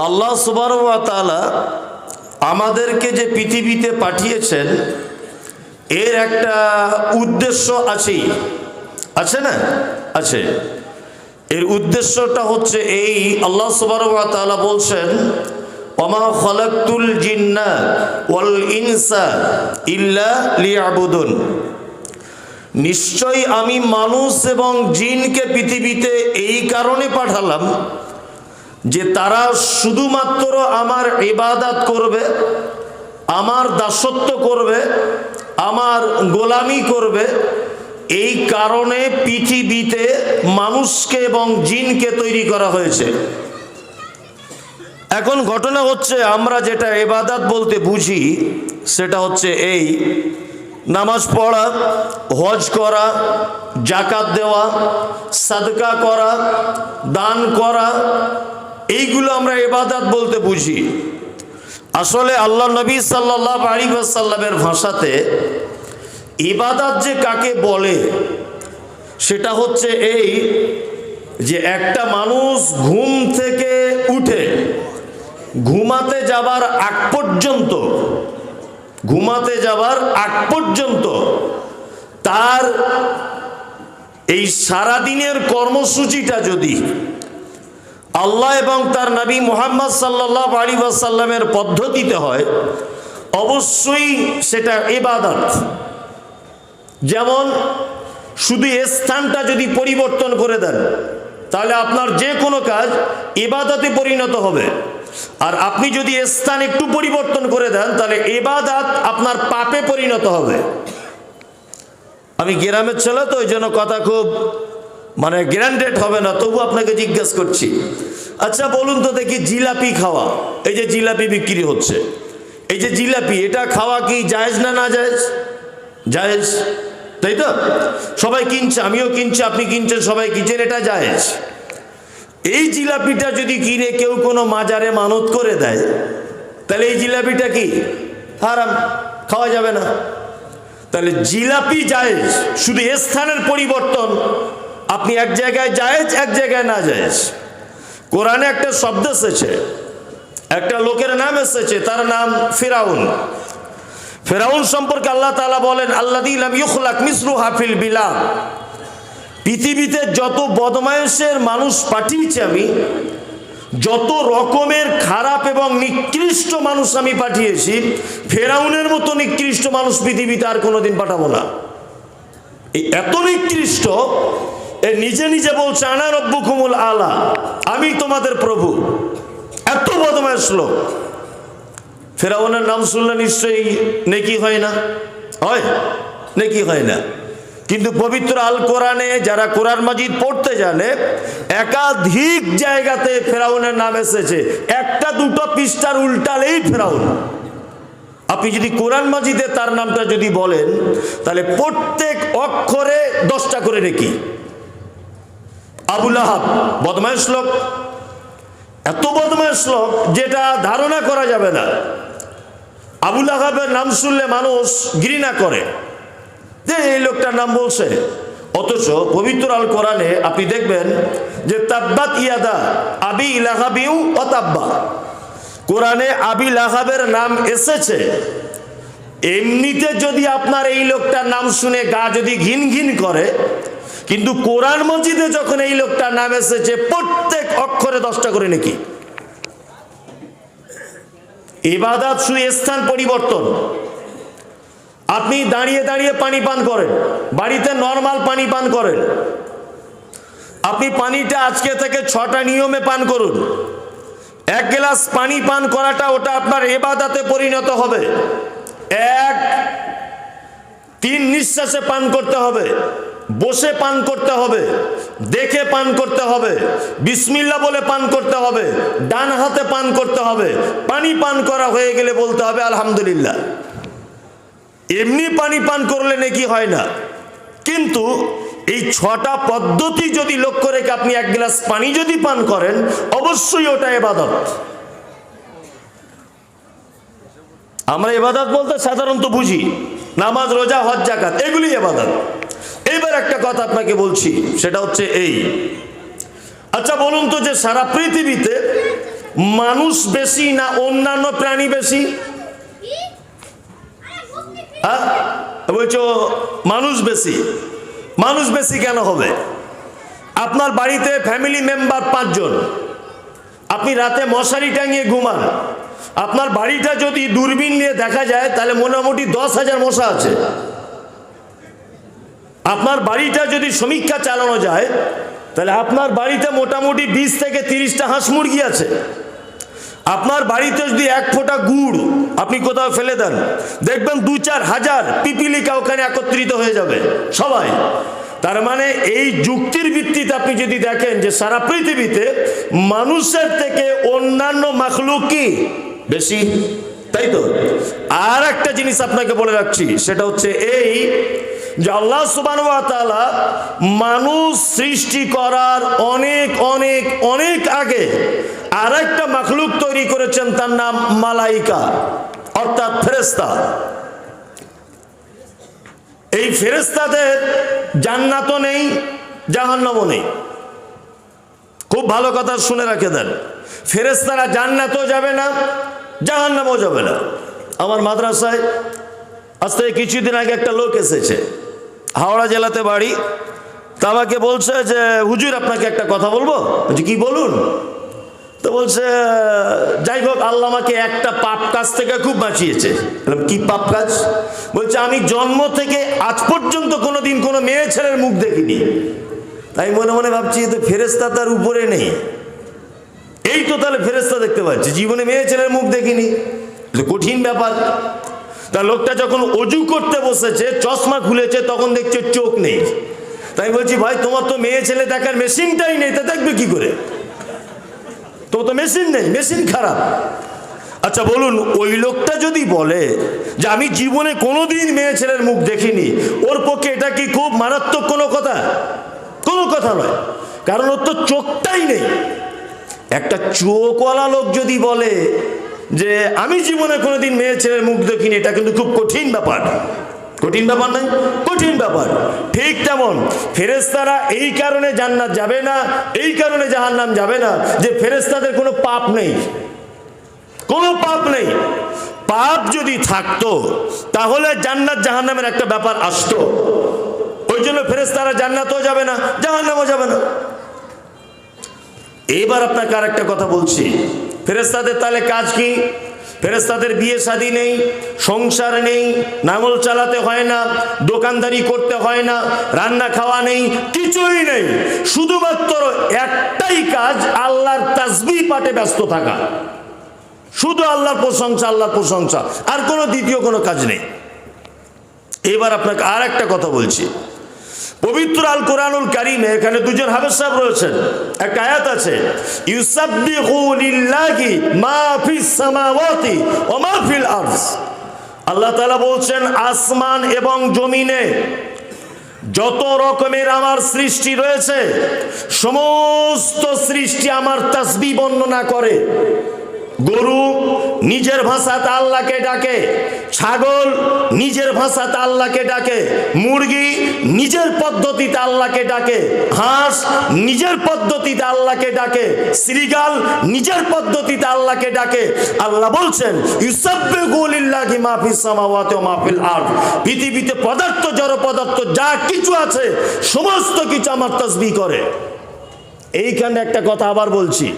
আল্লাহ সুবার আমাদেরকে যে পৃথিবীতে পাঠিয়েছেন, এর একটা উদ্দেশ্য আছেই। আছে না? আছে। এর উদ্দেশ্যটা হচ্ছে এই, আল্লাহ সুবার বলছেন জিন্না ওয়াল ইনসা ইল্লা নিশ্চয়ই আমি মানুষ এবং জিনকে পৃথিবীতে এই কারণে পাঠালাম যে তারা শুধুমাত্র আমার ইবাদাত করবে, আমার দাসত্ব করবে, আমার গোলামি করবে, এই কারণে পৃথিবীতে মানুষকে এবং জিনকে তৈরি করা হয়েছে। এখন ঘটনা হচ্ছে, আমরা যেটা এবাদাত বলতে বুঝি, সেটা হচ্ছে এই, নামাজ পড়া, হজ করা জাকাত দেওয়া, সাদকা করা, দান করা এইগুলো আমরা এবাদাত বলতে বুঝি। আসলে আল্লাহ নবী সাল্লাহ আলী সাল্লামের ভাষাতে ইবাদাত যে কাকে বলে, সেটা হচ্ছে এই যে একটা মানুষ ঘুম থেকে উঠে ঘুমাতে যাবার আগ পর্যন্ত, ঘুমাতে যাবার আগ পর্যন্ত তার এই সারাদিনের কর্মসূচিটা যদি আল্লাহ এবং তার নবী মোহাম্মদ সাল্লাহ আলী সাল্লামের পদ্ধতিতে হয়, অবশ্যই সেটা এবাদত যেমন, শুধু স্থানটা যদি পরিবর্তন করে দেন, তাহলে আপনার যে কোনো কাজ এবাদতে পরিণত হবে। আর আপনি যদি স্থান একটু পরিবর্তন করে দেন, তাহলে এবাদাত আপনার পাপে পরিণত হবে। আমি গ্রামের ছেলে তো, ওই জন্য কথা খুব মানে গ্র্যান্ডেড হবে না, তবু আপনাকে জিজ্ঞেস করছি। আচ্ছা বলুন তো দেখি জিলাপি খাওয়া, এই যে জিলাপি বিক্রি হচ্ছে, এই যে জিলাপি, এটা খাওয়া কি জায়েজ না না জায়েজ? জায়েজ, তাই তো? সবাই কিনছে, আমিও কিনছি, আপনি কিনছেন, সবাই কিনছেন, এটা জায়েজ। এই জিলাপিটা যদি কিনে কেউ কোনো মাজারে মানত করে দেয়, তাহলে এই জিলাপিটা কি? হারাম, খাওয়া যাবে না। তাহলে জিলাপি জায়েজ, শুধু স্থানের পরিবর্তন আপনি এক জায়গায় জায়েজ, এক জায়গায় না জায়েজ। কোরআনে একটা শব্দ এসেছে, একটা লোকের নাম এসেছে, তার নাম ফিরাউন। ফেরাউন সম্পর্কে আল্লাহ তালা বলেন আল্লাহ ইউখলাক মিসরু হাফিল বিলাম পৃথিবীতে যত বদমায়েশের মানুষ পাঠিয়েছি আমি, যত রকমের খারাপ এবং নিকৃষ্ট মানুষ আমি পাঠিয়েছি, ফেরাউনের মতো নিকৃষ্ট মানুষ পৃথিবীতে আর কোনোদিন পাঠাবো না। এই এত নিকৃষ্ট এ নিজে নিজে বলছে, আনা রব্বু কুমুল আলা। আমি তোমাদের প্রভু। এত বদমায়েশ লোক। ফেরাউনের নাম শুনলে নিশ্চয়ই নেকি হয় না? হয়? নেকি হয় না। কিন্তু পবিত্র আল কোরআনে যারা কোরআন মাজিদ পড়তে জানে, একাধিক জায়গাতে ফেরাউনের নাম এসেছে। একটা, দুটো, পৃষ্ঠার উল্টালেই ফেরাউন। আপনি যদি কোরআন মাজিদে তার নামটা যদি বলেন, তাহলে প্রত্যেক অক্ষরে দশটা করে নাকি। আবুল আহাব বদমায়েশ লোক। এত বদমায়েশ লোক যেটা ধারণা করা যাবে না। আবুল আহাবের নাম শুনলে মানুষ ঘৃণা করে। যে এই লোকটার নাম বলছে। অথচ পবিত্র আল কোরআনে আপনি দেখবেন যে তাব্বাত ইয়াদা আবি ইলাহাবিউ অতাব্বা কোরআনে আবি লাহাবের নাম এসেছে। এমনিতে যদি আপনার এই লোকটার নাম শুনে গা যদি ঘিন ঘিন করে কিন্তু কোরআন মসজিদে যখন এই লোকটার নাম এসেছে, প্রত্যেক অক্ষরে দশটা করে নাকি। ইবাদাত শুধু স্থান পরিবর্তন। আপনি দাঁড়িয়ে দাঁড়িয়ে পানি পান করেন, বাড়িতে নর্মাল পানি পান করেন। আপনি পানিটা আজকে থেকে ছটা নিয়মে পান করুন। এক গ্লাস পানি পান করাটা ওটা আপনার এবাদাতে পরিণত হবে। এক তিন নিঃশ্বাসে পান করতে হবে, বসে পান করতে হবে, দেখে পান করতে হবে, বিসমিল্লা বলে পান করতে হবে, ডান হাতে পান করতে হবে, পানি পান করা হয়ে গেলে বলতে হবে আলহামদুলিল্লাহ। এমনি পানি পান করলে নাকি হয় না। কিন্তু এই ছটা পদ্ধতি যদি লক্ষ্য রেখে আপনি এক গ্লাস পানি যদি পান করেন, অবশ্যই ওটা এবাদত। আমরা এবাদত বলতে সাধারণত বুঝি। নামাজ, রোজা, হজ জাকাত এগুলি এবাদত এইবার একটা কথা আপনাকে বলছি, সেটা হচ্ছে এই। আচ্ছা বলুন তো যে সারা পৃথিবীতে মানুষ বেশি না অন্যান্য প্রাণী বেশি? হ্যাঁ বলছো মানুষ বেশি। মানুষ বেশি কেন হবে? আপনার বাড়িতে ফ্যামিলি মেম্বার পাঁচজন। আপনি রাতে মশারি টাঙিয়ে ঘুমান। আপনার বাড়িটা যদি দূরবীন নিয়ে দেখা যায়, তাহলে মোটামুটি দশ হাজার মশা আছে। আপনার বাড়িটা যদি সমীক্ষা চালানো যায়, তাহলে আপনার বাড়িতে মোটামুটি বিশ থেকে তিরিশটা হাঁস মুরগি আছে। আপনার বাড়িতে যদি এক ফোঁটা গুড় আপনি কোথাও ফেলে দেন, দেখবেন দু চার হাজার পিপিলিকা ওখানে একত্রিত হয়ে যাবে, সবাই। তার মানে এই যুক্তির ভিত্তিতে আপনি যদি দেখেন যে সারা পৃথিবীতে মানুষের থেকে অন্যান্য মাখলুক কি? বেশি? তাই তো? আর একটা জিনিস আপনাকে বলে রাখছি, সেটা হচ্ছে এই যে আল্লাহ সুবাহ মানুষ সৃষ্টি করার অনেক অনেক অনেক আগে আর একটা মাখলুক তৈরি করেছেন, তার নাম মালাইকা, অর্থাৎ ফেরেস্তা এই ফেরেস্তাদের জান্নাতও নেই, জাহান্নামও নেই। খুব ভালো কথা শুনে রাখে দেন। ফেরেস্তারা জান্নাতও যাবে না জাহান্নামও যাবে না। আমার মাদ্রাসায় আজ থেকে কিছুদিন আগে একটা লোক এসেছে, হাওড়া জেলাতে বাড়ি। তা আমাকে বলছে যে, হুজুর, আপনাকে একটা কথা বলব? বলছি, কি বলুন? তো বলছে, যাই হোক, আল্লাহ আমাকে একটা পাপ কাজ থেকে খুব বাঁচিয়েছে। কি পাপ কাজ? বলছে, আমি জন্ম থেকে আজ পর্যন্ত কোনো দিন কোনো মেয়ে ছেলের মুখ দেখিনি। তাই মনে মনে ভাবছি তো ফেরেস্তা তার উপরে নেই। এই তো তাহলে ফেরেস্তা দেখতে পাচ্ছি, জীবনে মেয়ে ছেলের মুখ দেখিনি। কঠিন ব্যাপার। তা লোকটা যখন অজু করতে বসেছে, চশমা খুলেছে, তখন দেখছে চোখ নেই। তাই বলছি, ভাই, তোমার তো মেয়ে ছেলে দেখার মেশিনটাই নেই, তা দেখবে কি করে? তোমার তো মেশিন নেই, মেশিন খারাপ। আচ্ছা বলুন, ওই লোকটা যদি বলে যে আমি জীবনে কোনোদিন মেয়ে ছেলের মুখ দেখিনি, ওর পক্ষে এটা কি খুব মারাত্মক কোনো কথা? কোনো কথা নয়। কারণ ওর তো চোখটাই নেই। একটা চোখওয়ালা লোক যদি বলে যে, আমি জীবনে কোনোদিন মেয়ে ছেলের মুখ দেখিনি, এটা কিন্তু খুব কঠিন ব্যাপার। কঠিন ব্যাপার নয়, কঠিন ব্যাপার। ঠিক তেমন ফেরেস্তারা এই কারণে জান্নাত যাবে না, এই কারণে জাহান্নাম যাবে না যে ফেরেস্তাদের কোনো পাপ নেই। কোনো পাপ নেই। পাপ যদি থাকতো, তাহলে জান্নাত জাহান্নামের একটা ব্যাপার আসতো। ওই জন্য ফেরেস্তারা জান্নাতও যাবে না, জাহান্নামও যাবে না। এইবার আপনাকে আর একটা কথা বলছি। ফেরেস্তাদের তাহলে কাজ কি? ফেরেস্তাদের বিয়ে শাদী নেই, সংসার নেই, নাঙল চালাতে হয় না, দোকানদারি করতে হয় না, রান্না খাওয়া নেই, কিছুই নেই। শুধুমাত্র একটাই কাজ, আল্লাহর তাসবি পাঠে ব্যস্ত থাকা। শুধু আল্লাহর প্রশংসা আল্লাহর প্রশংসা। আর কোনো দ্বিতীয় কোনো কাজ নেই। এবার আপনাকে আর একটা কথা বলছি। পবিত্র আল কোরআনুল কারিমে এখানে দুজন হাফেজ সাহেব রয়েছেন। একটা আয়াত আছে, ইউসাব্বিহু লিল্লাহি মা ফিস সামাওয়াতি ওয়া মা ফিল আরজ। আল্লাহ তাআলা বলছেন, আসমান এবং জমিনে যত রকমের আমার সৃষ্টি রয়েছে, সমস্ত সৃষ্টি আমার তাসবি বর্ণনা করে। গরু নিজের ভাষাতে আল্লাহকে ডাকে, ছাগল নিজের ভাষাতে আল্লাহকে ডাকে, মুরগি নিজের পদ্ধতিতে আল্লাহকে ডাকে, হাঁস নিজের পদ্ধতিতে আল্লাহকে ডাকে শ্রীগাল নিজের পদ্ধতিতে আল্লাহকে ডাকে। আল্লাহ বলছেন পৃথিবীতে পদার্থ জড় পদার্থ যা কিছু আছে, সমস্ত কিছু আমার তসবি করে। এইখানে একটা কথা আবার বলছি।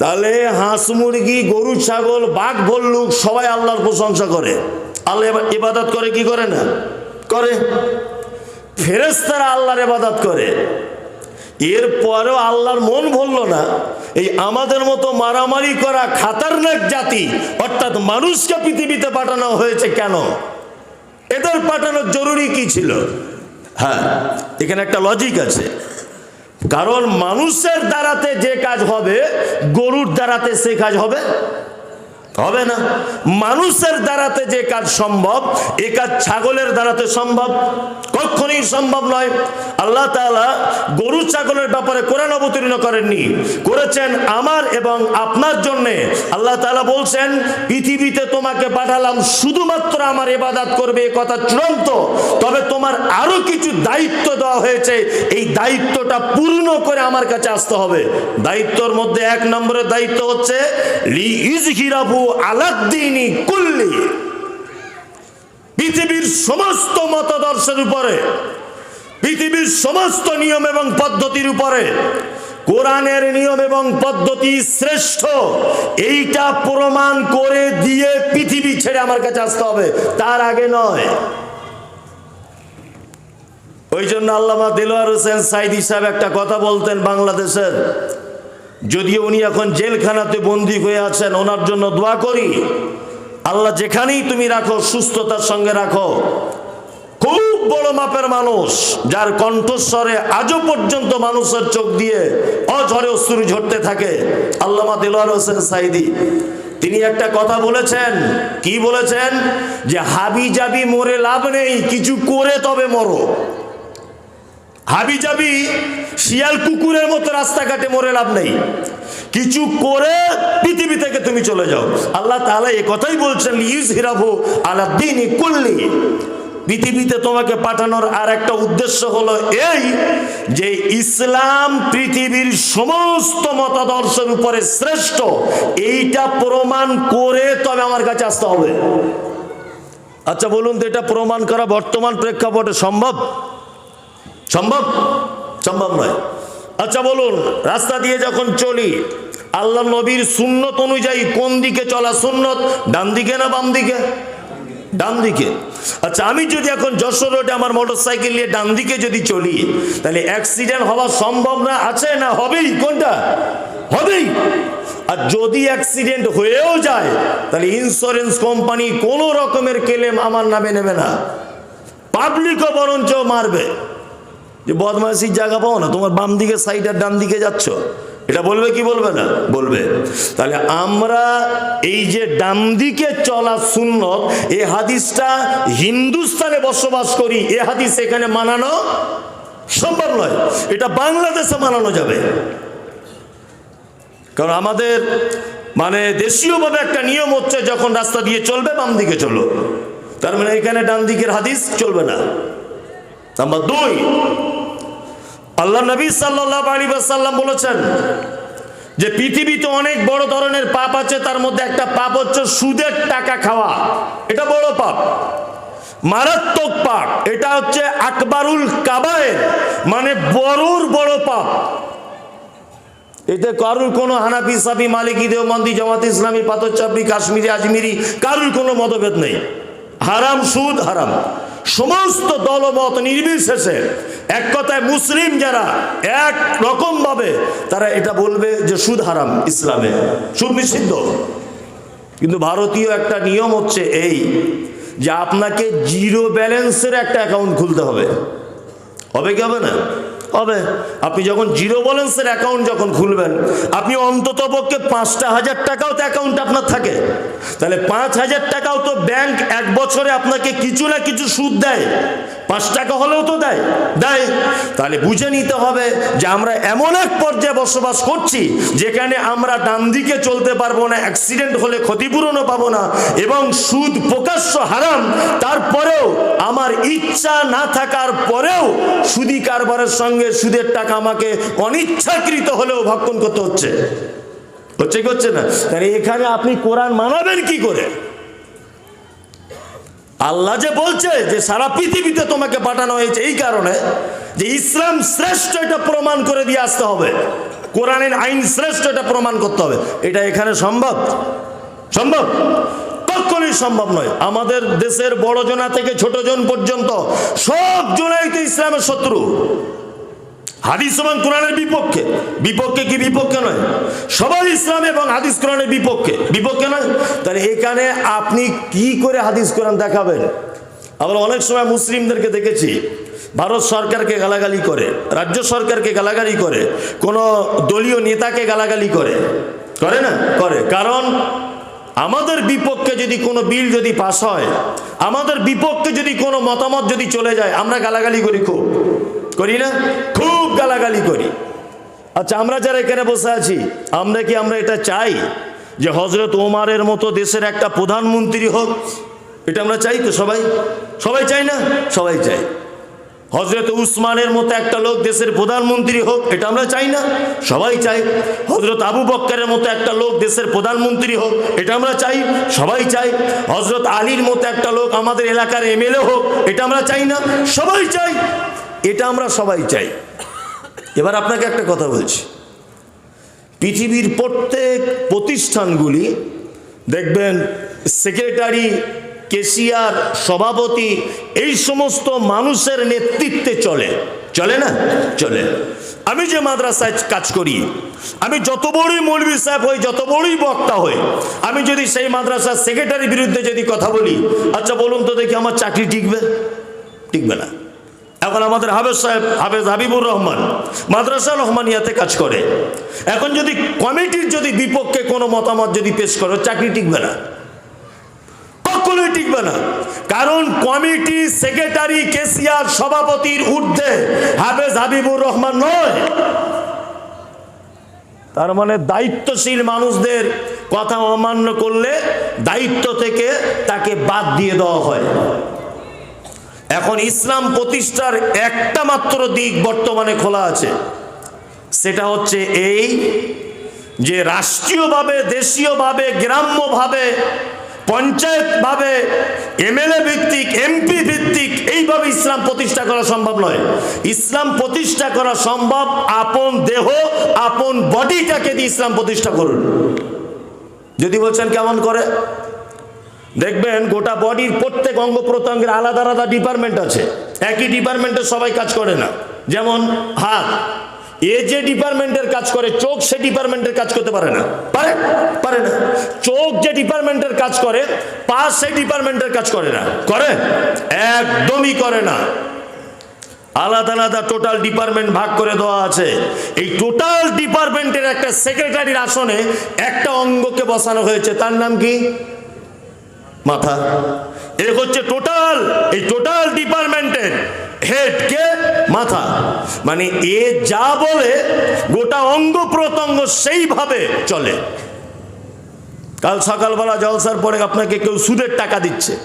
তাহলে হাঁস, মুরগি, গরু, ছাগল, বাঘ, ভল্লুক সবাই আল্লাহর প্রশংসা করে। আল্লাহ ইবাদত করে, কি করে না? করে। ফেরেস্তারা আল্লাহর ইবাদত করে। এরপরেও আল্লাহর মন ভরল না। এই আমাদের মতো মারামারি করা খাতারনাক জাতি, অর্থাৎ মানুষকে পৃথিবীতে পাঠানো হয়েছে কেন? এদের পাঠানোর জরুরি কি ছিল? হ্যাঁ এখানে একটা লজিক আছে। কারণ মানুষের দ্বারাতে যে কাজ হবে গরুর দ্বারাতে সে কাজ হবে। হবে না। মানুষের দ্বারাতে যে কাজ সম্ভব, এ কাজ ছাগলের দ্বারাতে সম্ভব, কখনই সম্ভব নয়। আল্লাহ তাআলা গরু ছাগলের ব্যাপারে কোরআন অবতীর্ণ করেননি। করেছেন আমার এবং আপনার জন্য। আল্লাহ তালা বলছেন, পৃথিবীতে তোমাকে পাঠালাম শুধুমাত্র আমার এবাদাত করবে, এ কথা চূড়ান্ত। তবে তোমার আরও কিছু দায়িত্ব দেওয়া হয়েছে, এই দায়িত্বটা পূর্ণ করে আমার কাছে আসতে হবে। দায়িত্বর মধ্যে এক নম্বরের দায়িত্ব হচ্ছে লি ইজহিরাবু কুল্লি। পৃথিবীর সমস্ত মতাদর্শের উপরে, পৃথিবীর সমস্ত নিয়ম এবং পদ্ধতির উপরে, কোরআনের নিয়ম এবং পদ্ধতি শ্রেষ্ঠ। এইটা প্রমাণ করে দিয়ে পৃথিবী ছেড়ে আমার কাছে আসতে হবে, তার আগে নয়। ওই জন্য আল্লামা দিলওয়ার হোসেন সাইদি সাহেব একটা কথা বলতেন বাংলাদেশের। যদিও উনি এখন জেলখানাতে বন্দী হয়ে আছেন, ওনার জন্য দোয়া করি। আল্লাহ যেখানেই তুমি রাখো, সুস্থতার সঙ্গে রাখো। খুব বড় মাপের মানুষ, যার কণ্ঠস্বরে আজও পর্যন্ত মানুষের চোখ দিয়ে অঝরে অশ্রু ঝরতে থাকে। আল্লামা দিলওয়ার হোসেন সাইদি তিনি একটা কথা বলেছেন। কি বলেছেন? যে হাবি জাবি মরে লাভ নেই, কিছু করে তবে মরো। হাবি যাবি শিয়াল কুকুরের মতো রাস্তাঘাটে মরে লাভ নেই। কিছু করে পৃথিবী থেকে তুমি চলে যাও। আল্লাহ তাআলা এ কথাই বলছেন ইউজ হিরাবু আলা দিনই কুল্লি। পৃথিবীতে তোমাকে পাঠানোর আর একটা উদ্দেশ্য হলো এই, যে ইসলাম পৃথিবীর সমস্ত মতাদর্শের উপরে শ্রেষ্ঠ। এইটা প্রমাণ করে তবে আমার কাছে আসতে হবে। আচ্ছা বলুন তো এটা প্রমাণ করা বর্তমান প্রেক্ষাপটে সম্ভব? সম্ভব? সম্ভব নয়। আচ্ছা বলুন, রাস্তা দিয়ে যখন চলি, আল্লাহ নবীর সুন্নত অনুযায়ী কোন দিকে চলা সুন্নত? ডান দিকে না বাম দিকে? ডান দিকে। আচ্ছা আমি যদি এখন যশোর রোডে আমার মোটর সাইকেল নিয়ে ডান দিকে যদি চলি, তাহলে অ্যাক্সিডেন্ট হওয়া সম্ভব না? আছে না? হবেই। কোনটা? হবেই। আর যদি অ্যাক্সিডেন্ট হয়েও যায়, তাহলে ইন্স্যুরেন্স কোম্পানি কোনো রকমের ক্লেম আমার নামে নেবে না। পাবলিকও বরঞ্চ মারবে। যে বদমাইশির জায়গা পাও না, তোমার বাম দিকে সাইড আর ডান দিকে যাচ্ছ। এটা বলবে কি বলবে না? বলবে। তাহলে আমরা এই যে ডান দিকে চলা সুন্নত, এ হাদিসটা হিন্দুস্তানে বসবাস করি, এ হাদিস এখানে মানানো সম্ভব নয়। এটা বাংলাদেশে মানানো যাবে। কারণ আমাদের মানে দেশীয়ভাবে একটা নিয়ম হচ্ছে, যখন রাস্তা দিয়ে চলবে, বাম দিকে চলো। তার মানে এখানে ডান দিকের হাদিস চলবে না। নাম্বার দুই আল্লাহ নবী সাল্লাহ আলী সাল্লাম বলেছেন যে পৃথিবীতে অনেক বড় ধরনের পাপ আছে, তার মধ্যে একটা পাপ হচ্ছে সুদের টাকা খাওয়া। এটা বড় পাপ। মারাত্মক পাপ। এটা হচ্ছে আকবরুল কাবায়ের মানে বড়ুর বড় পাপ। এতে কারুর কোনো হানাফি সাবি মালিকি, দেওবন্দি, জামাত ইসলামী পাথর চাপড়ি কাশ্মীরি, আজমিরি, কারুর কোনো মতভেদ নেই। হারাম সুদ হারাম। সমস্ত দলমত নির্বিশেষে, এক কথায় মুসলিম যারা এক রকম ভাবে তারা এটা বলবে যে সুদ হারাম ইসলামে। সুদ নিষিদ্ধ। কিন্তু ভারতীয় একটা নিয়ম হচ্ছে এই যে আপনাকে জিরো ব্যালেন্সের একটা অ্যাকাউন্ট খুলতে হবে। হবে কি হবে না? হবে। আপনি যখন জিরো ব্যালেন্সের অ্যাকাউন্ট যখন খুলবেন, আপনি অন্তত পক্ষে পাঁচটা হাজার টাকাও তো অ্যাকাউন্ট আপনার থাকে। তাহলে পাঁচ হাজার টাকাও তো ব্যাংক এক বছরে আপনাকে কিছু না কিছু সুদ দেয়। পাঁচ টাকা হলেও তো দেয়। দেয়। তাহলে বুঝে নিতে হবে যে আমরা এমন এক পর্যায়ে বসবাস করছি, যেখানে আমরা ডান দিকে চলতে পারব না অ্যাক্সিডেন্ট হলে ক্ষতিপূরণও পাবো না, এবং সুদ প্রকাশ্য হারাম। তারপরেও আমার ইচ্ছা না থাকার পরেও সুদি কারবারের সঙ্গে সুদের টাকা আমাকে অনিচ্ছাকৃত হলেও ভক্ষণ করতে হচ্ছে। হচ্ছে কি হচ্ছে না? তাহলে এখানে আপনি কোরআন মানাবেন কি করে? আল্লাহ যে বলছে যে সারা পৃথিবীতে তোমাকে পাঠানো হয়েছে এই কারণে যে ইসলাম শ্রেষ্ঠ এটা প্রমাণ করে দিয়ে আসতে হবে। কোরআনের আইন শ্রেষ্ঠ এটা প্রমাণ করতে হবে। এটা এখানে সম্ভব? সম্ভব? কখনই সম্ভব নয়। আমাদের দেশের বড় জনা থেকে ছোট জন পর্যন্ত সব জনাই তো ইসলামের শত্রু। হাদিস এবং কোরআনের বিপক্ষে। বিপক্ষে কি বিপক্ষে নয়? সবাই ইসলাম এবং হাদিস কোরআনের বিপক্ষে। বিপক্ষে নয়? তাহলে এখানে আপনি কি করে হাদিস কোরআন দেখাবেন? আমরা অনেক সময় মুসলিমদেরকে দেখেছি, ভারত সরকারকে গালাগালি করে, রাজ্য সরকারকে গালাগালি করে, কোনো দলীয় নেতাকে গালাগালি করে। করে না? করে। কারণ আমাদের বিপক্ষে যদি কোনো বিল যদি পাস হয়, আমাদের বিপক্ষে যদি কোনো মতামত যদি চলে যায়, আমরা গালাগালি করি খুব। করি না? খুব গালাগালি করি। আচ্ছা আমরা যারা এখানে বসে আছি, আমরা কি আমরা এটা চাই যে হজরত ওমারের মতো দেশের একটা প্রধানমন্ত্রী হোক? এটা আমরা চাই তো সবাই? সবাই চাই না? সবাই চাই হজরত উসমানের মতো একটা লোক দেশের প্রধানমন্ত্রী হোক, এটা আমরা চাই না? সবাই চাই হজরত আবু বক্করের মতো একটা লোক দেশের প্রধানমন্ত্রী হোক, এটা আমরা চাই। সবাই চাই হজরত আলীর মতো একটা লোক আমাদের এলাকার এমএলএ হোক, এটা আমরা চাই না? সবাই চাই এটা আমরা সবাই চাই। এবার আপনাকে একটা কথা বলছি। পৃথিবীর প্রত্যেক প্রতিষ্ঠানগুলি, দেখবেন সেক্রেটারি, কেশিয়ার, সভাপতি, এই সমস্ত মানুষের নেতৃত্বে চলে। চলে না? চলে। আমি যে মাদ্রাসায় কাজ করি, আমি যত বড়ই মৌলবী সাহেব হই, যত বড়ই বক্তা হই, আমি যদি সেই মাদ্রাসার সেক্রেটারির বিরুদ্ধে যদি কথা বলি আচ্ছা বলুন তো দেখি আমার চাকরি টিকবে? টিকবে না। এখন আমাদের হাফেজ সাহেব, হাফেজ হাবিবুর রহমান মাদ্রাসা রহমানিয়াতে কাজ করে। এখন যদি কমিটির যদি বিপক্ষে কোনো মতামত যদি পেশ করো, চাকরি টিকবে না। কখনোই টিকবে না। কারণ কমিটি, সেক্রেটারি কেসিয়ার সভাপতির ঊর্ধ্বে হাফেজ হাবিবুর রহমান নয়। তার মানে দায়িত্বশীল মানুষদের কথা অমান্য করলে দায়িত্ব থেকে তাকে বাদ দিয়ে দেওয়া হয়। এখন ইসলাম প্রতিষ্ঠার একটা মাত্র দিক বর্তমানে খোলা আছে। সেটা হচ্ছে এই যে রাষ্ট্রীয়ভাবে, দেশীয়ভাবে, গ্রাম্যভাবে, পঞ্চায়েতভাবে, এমএলএ ভিত্তিক, এমপি ভিত্তিক এইভাবে ইসলাম প্রতিষ্ঠা করা সম্ভব নয়। ইসলাম প্রতিষ্ঠা করা সম্ভব আপন দেহ, আপন বডিটাকে দিয়ে ইসলাম প্রতিষ্ঠা করুন। যদি বলছেন কেমন করে? দেখবেন গোটা বডির প্রত্যেক অঙ্গ প্রত্যঙ্গের আলাদা আলাদা ডিপার্টমেন্ট আছে। একই ডিপার্টমেন্টে সবাই কাজ করে না। যেমন হাত। এ যে ডিপার্টমেন্টের কাজ করে, চোখ সে ডিপার্টমেন্টের কাজ করতে পারে না। পারে? পারে না। চোখ যে ডিপার্টমেন্টের কাজ করে, পা সে ডিপার্টমেন্টের কাজ করে না। করে? একদমই করে না। আলাদা আলাদা টোটাল ডিপার্টমেন্ট ভাগ করে দেওয়া আছে। এই টোটাল ডিপার্টমেন্টের একটা সেক্রেটারির আসনে একটা অঙ্গকে বসানো হয়েছে। তার নাম কি? মাথা। এ হচ্ছে টোটাল, এই টোটাল ডিপার্টমেন্টের হেড কে? মাথা। মানে এ যা বলে, গোটা অঙ্গ প্রত্যঙ্গ সেইভাবে চলে। কাল সকালবেলা জলসার পরে আপনাকে কেউ সুদের টাকা দিচ্ছে।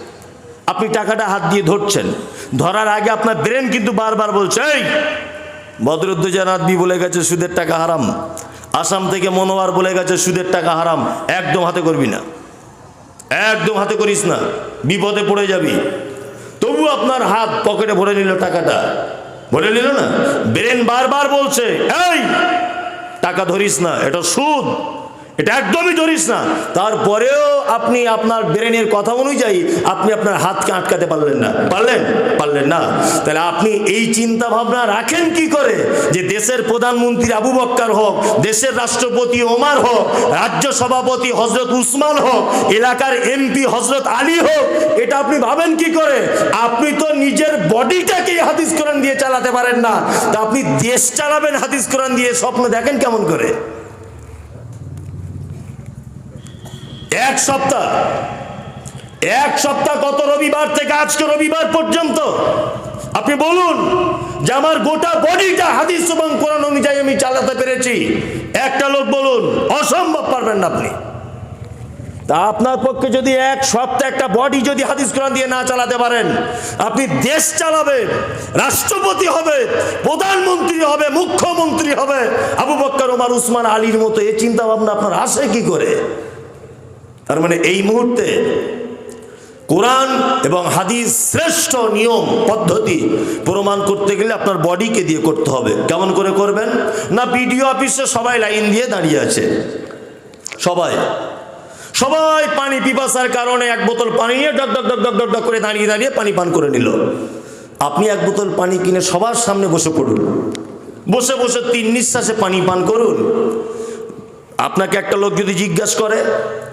আপনি টাকাটা হাত দিয়ে ধরছেন। ধরার আগে আপনার ব্রেন কিন্তু বারবার বলছে, এই বদরুদ্দোজান আদমি বলে গেছে সুদের টাকা হারাম। আসাম থেকে মনোয়ার বলে গেছে সুদের টাকা হারাম। একদম হাতে করবি না। একদম হাতে করিস না, বিপদে পড়ে যাবি। তবু আপনার হাত পকেটে ভরে নিল টাকাটা। ভরে নিল না? ব্রেন বারবার বলছে, এই, টাকা ধরিস না, এটা সুদ। এটা একদমই ধরিস না। তারপরেও আপনি আপনার ব্রেনের কথা অনুযায়ী আপনি আপনার হাতকে আটকাতে পারলেন না। পারলেন? পারলেন না। তাহলে আপনি এই চিন্তা ভাবনা রাখেন কি করে? যে দেশের প্রধানমন্ত্রী আবু বক্কার হোক, দেশের রাষ্ট্রপতি ওমার হোক, রাজ্য সভাপতি হজরত উসমান হোক, এলাকার এমপি হজরত আলী হোক, এটা আপনি ভাবেন কি করে? আপনি তো নিজের বডিটাকেই হাদিস কোরআন দিয়ে চালাতে পারেন না। তা আপনি দেশ চালাবেন হাদিস কোরআন দিয়ে, স্বপ্ন দেখেন কেমন করে? এক সপ্তাহ। এক সপ্তাহ কত রবিবার থেকে আজকে রবিবার পর্যন্ত? আপনি বলুন যে আমার গোটা বডিটা হাদিস এবং কোরআন অনুযায়ী আমি চালাতে পেরেছি। একটা লোক বলুন, অসম্ভব পারবেন না আপনি। তা আপনার পক্ষে যদি এক সপ্তাহ একটা বডি যদি হাদিস কোরআন দিয়ে না চালাতে পারেন, আপনি দেশ চালাবেন, রাষ্ট্রপতি হবে, প্রধানমন্ত্রী হবে, মুখ্যমন্ত্রী হবে, আবু বক্কর, ওমার, উসমান, আলীর মতো এই চিন্তা ভাবনা আপনার আসে কি করে? তার মানে এই মুহূর্তে কোরআন এবং হাদিস শ্রেষ্ঠ নিয়ম, পদ্ধতি প্রমাণ করতে গেলে আপনার বডিকে দিয়ে করতে হবে। কেমন করে করবেন? না বিডিও অফিসে সবাই লাইন দিয়ে দাঁড়িয়ে আছে? সবাই। সবাই পানি পিপাসার কারণে এক বোতল পানি নিয়ে ডক ডক ডক ডক ডক করে দাঁড়িয়ে দাঁড়িয়ে পানি পান করে নিল। আপনি এক বোতল পানি কিনে সবার সামনে বসে পড়ুন। বসে বসে তিন নিঃশ্বাসে পানি পান করুন। আপনাকে একটা লোক যদি জিজ্ঞাসা করে,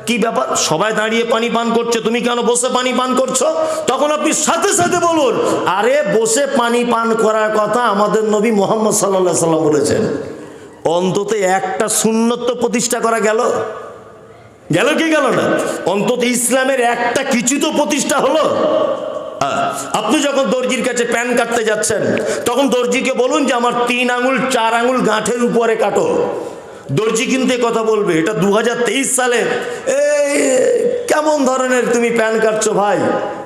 কি ব্যাপার? সবাই দাঁড়িয়ে পানি পান করছে, তুমি কেন বসে পানি পান করছ? তখন আপনি সাথে সাথে বলুন, আরে, বসে পানি পান করার কথা আমাদের নবী মোহাম্মদ সাল্লাহ সাল্লাম বলেছেন। অন্তত একটা শূন্যত্ব প্রতিষ্ঠা করা গেল। গেল কি গেল না? অন্তত ইসলামের একটা কিছু তো প্রতিষ্ঠা হলো। আপনি যখন দর্জির কাছে প্যান কাটতে যাচ্ছেন, তখন দর্জিকে বলুন যে, আমার তিন আঙুল, চার আঙুল গাঁঠের উপরে কাটো। দর্জি কিনতে কথা বলবে, এটা দু হাজার তেইশ সালে। এই, কেমন ধরনের তুমি প্যান কাটছো ভাই?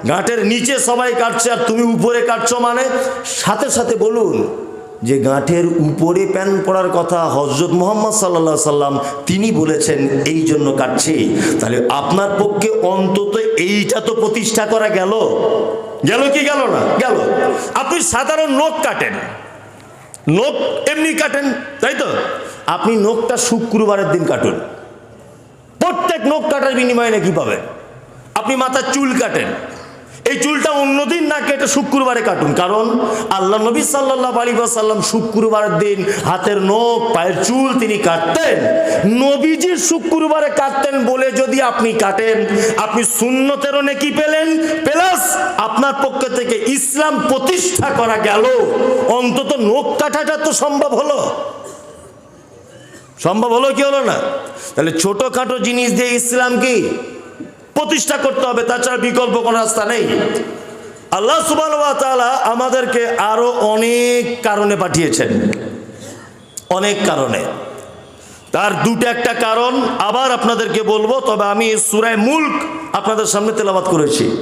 গাঁটের নিচে সবাই কাটছে আর তুমি উপরে কাটছো মানে? সাথে সাথে বলুন যে গাঁঠের উপরে প্যান পড়ার কথা হজরত মোহাম্মদ সাল্লা সাল্লাম তিনি বলেছেন, এই জন্য কাটছে। তাহলে আপনার পক্ষে অন্তত এইটা তো প্রতিষ্ঠা করা গেল। গেল কি গেল না? গেল। আপনি সাধারণ নখ কাটেন। নখ এমনি কাটেন, তাই তো? আপনি নখটা শুক্রবারের দিন কাটুন। প্রত্যেক নখ কাটার বিনিময়ে নাকি পাবেন। আপনি মাথার চুল কাটেন। এই চুলটা অন্যদিন না কেটে শুক্রবারে কাটুন। কারণ আল্লাহ নবী সাল্লাহ আলী সাল্লাম শুক্রবারের দিন হাতের নখ, পায়ের চুল তিনি কাটতেন। নবীজির শুক্রবারে কাটতেন বলে যদি আপনি কাটেন, আপনি শূন্যতেরও নেকি পেলেন। প্লাস আপনার পক্ষ থেকে ইসলাম প্রতিষ্ঠা করা গেল। অন্তত নখ কাটাটা তো সম্ভব হলো। সম্ভব হলো কি হলো না? তাহলে ছোটখাটো জিনিস দিয়ে ইসলাম কি প্রতিষ্ঠা করতে হবে, তাছাড়া বিকল্প কোনো রাস্তা নেই। আল্লাহ সুবাহ আমাদেরকে আরও অনেক কারণে পাঠিয়েছেন। অনেক কারণে। তার দুটো একটা কারণ আবার আপনাদেরকে বলব, তবে আমি সুরায় মুল্ক আপনাদের সামনে তেলাবাত করেছি।